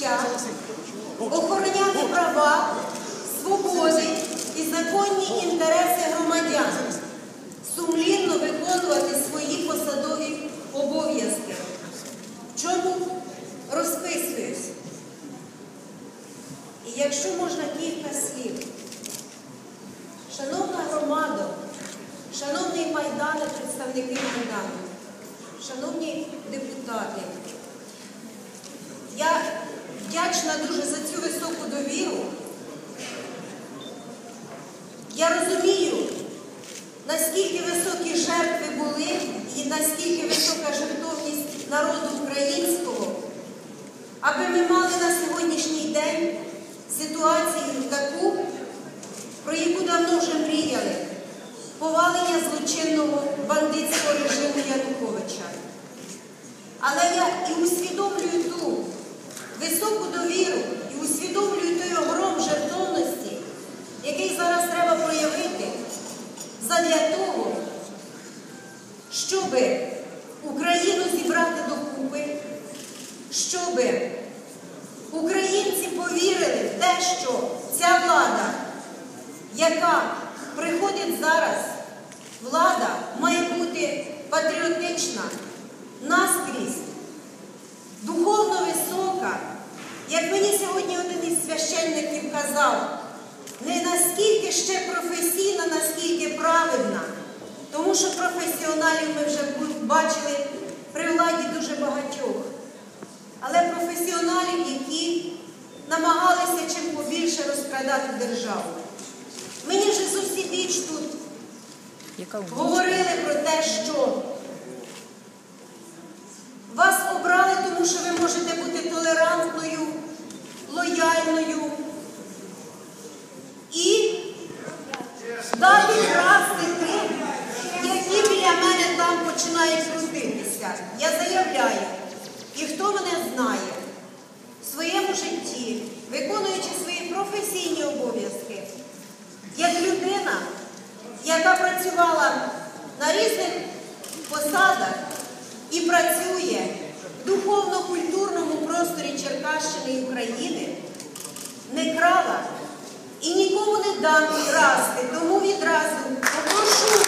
життя, охороняти права, свободи і законні інтереси громадян, сумлінно виконувати свої посадові обов'язки. В чому розписуюсь? І якщо можна кілька слів. Шановна громада, шановний Майдане, представники Майдану, шановні депутати, я вдячна дуже за цю високу довіру. Я розумію, наскільки високі жертви були і наскільки висока жертовність народу українського, аби ми мали на сьогоднішній день ситуацію таку, про яку давно вже мріяли повалення злочинного бандитського режиму Януковича. Але я і усвідомлюю ту високу довіру, і усвідомлюю той огром жертовності, який зараз треба проявити задля того, щоб Україну зібрати докупи, щоб українці повірили в те, що ця влада, яка приходить зараз, влада має бути патріотична, наскрізь, духовно висока. Як мені сьогодні один із священників казав, не наскільки ще професійна, наскільки правильна, тому що професіоналів ми вже бачили при владі дуже багатьох. Але професіоналів, які намагалися чим побільше розкрадати державу. Мені вже зусібіч тут говорили про те, що вас обрали, тому що ви можете бути толерантною, лояльною і дати красти тим, які біля мене там починають крутитися. Я заявляю, і хто мене знає в своєму житті, виконуючи свої професійні обов'язки, як людина, яка працювала на різних посадах і працює в духовно-культурному просторі Черкащини і України, не крала і нікому не дам красти, тому відразу попрошу.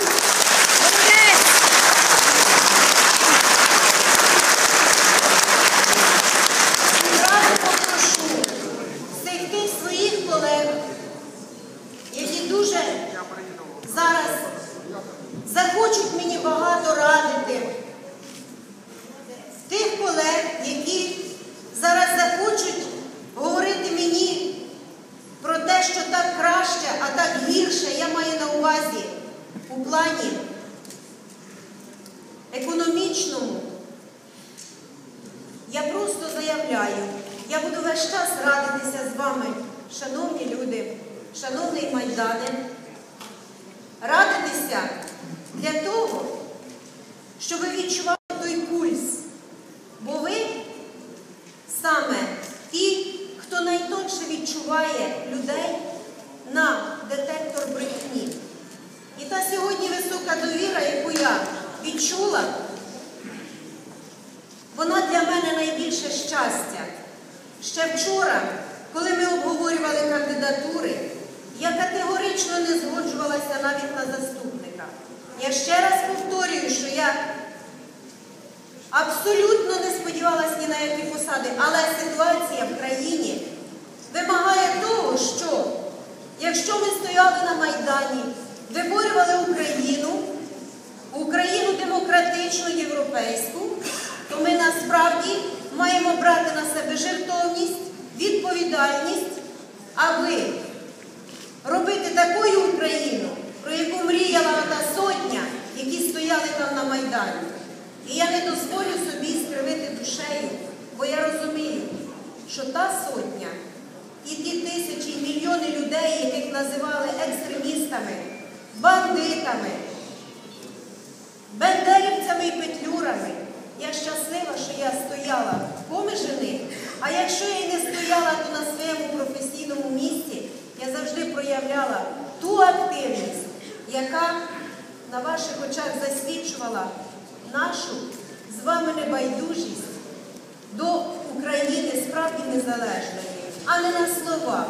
Відразу попрошу всіх тих своїх колег, які дуже зараз захочуть мені багато радити, тих колег, які зараз захочуть говорити мені про те, що так краще, а так гірше, я маю на увазі у плані економічному. Я просто я буду весь час радитися з вами, шановні люди, шановний Майдане, радитися для того, щоб ви відчували той пульс. Бо ви саме ті, хто найтонше відчуває людей на детектор брехні. І та сьогодні висока довіра, яку я відчула, вона для мене найбільше щастя. Ще вчора, коли ми обговорювали кандидатури, я категорично не згоджувалася навіть на заступника. Я ще раз повторюю, що я абсолютно не сподівалася ні на які посади, але ситуація в країні вимагає того, що якщо ми стояли на Майдані, виборювали Україну, Україну демократичну, європейську, то ми насправді маємо брати на себе жертовність, відповідальність, аби робити такою Україну, про яку мріяла та сотня, які стояли там на Майдані. І я не дозволю собі скривити душею, бо я розумію, що та сотня і ті тисячі і мільйони людей, яких називали екстремістами, бандитами, бендерівцями і петлюрами, я щаслива, що я стояла поміж них, а якщо я й не стояла, то на своєму професійному місці я завжди проявляла ту активність, яка на ваших очах засвідчувала нашу з вами небайдужість до України справді незалежної, а не на словах.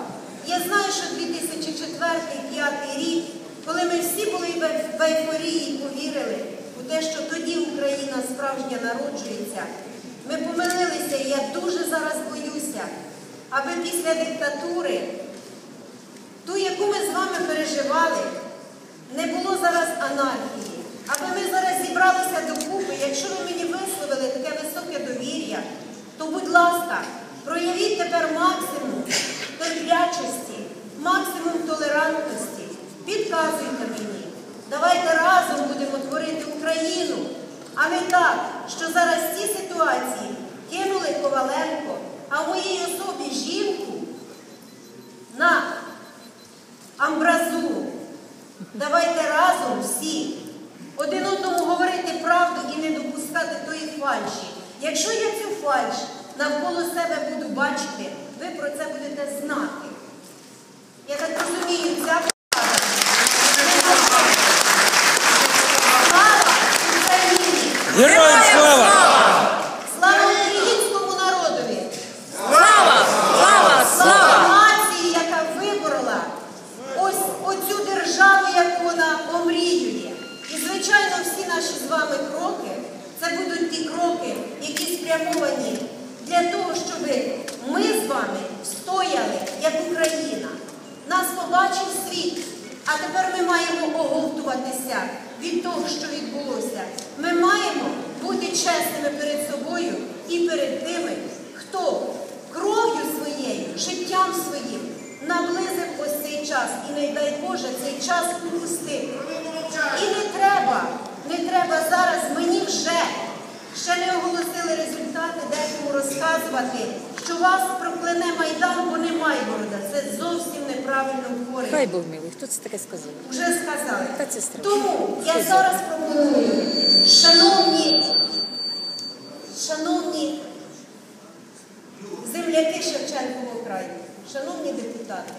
Я знаю, що 2004-2005 рік, коли ми всі були в в ейфорії і повірили у те, що тоді Україна справжня народжується, ми помилилися, і я дуже зараз боюся, аби після диктатури, ту, яку ми з вами переживали, не було зараз анархії. Аби ми зараз зібралися докупи, якщо ви мені висловили таке високе довір'я, то, будь ласка, проявіть тепер максимум терплячості, максимум толерантності. Підказуйте мені. Давайте разом будемо творити Україну, а не так, що зараз в цій ситуації кинули Коваленко, а в моїй особі жінку на амбразуру. Давайте разом всі один одному говорити правду і не допускати тої фальші. Якщо я цю фальш навколо себе буду бачити, ви про це будете знати. Я так розумію, ця Слава Україні! Героям слава! Слава українському народові! Слава! Слава! Слава нації, яка виборола ось оцю державу, яку вона омріює. І, звичайно, всі наші з вами кроки це будуть ті кроки, які спрямовані для того, щоб ми з вами стояли як Україна. Нас побачив світ, а тепер ми маємо оговтуватися від того, що відбулося. Ми маємо бути чесними перед собою і перед тими, хто кров'ю своєю, життям своїм наблизив ось цей час. І не дай Боже цей час упустити. І не треба, не треба зараз мені вже ще не оголосили результати, декому розказувати, що вас прокляне Майдан, бо немає города. Це зовсім неправильно Хай говорить. Бог милий, хто це таке сказав? Вже сказали. Та це страшно. Тому я зараз пропоную, шановні, шановні земляки Шевченкового краю, шановні депутати,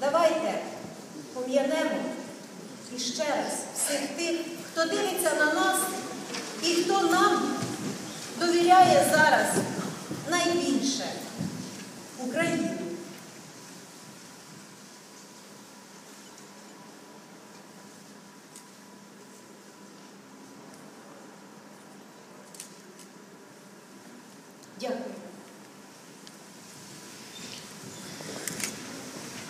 давайте пом'янемо іще раз всіх тих, хто дивиться на нас і хто нам довіряє зараз найбільше Україну.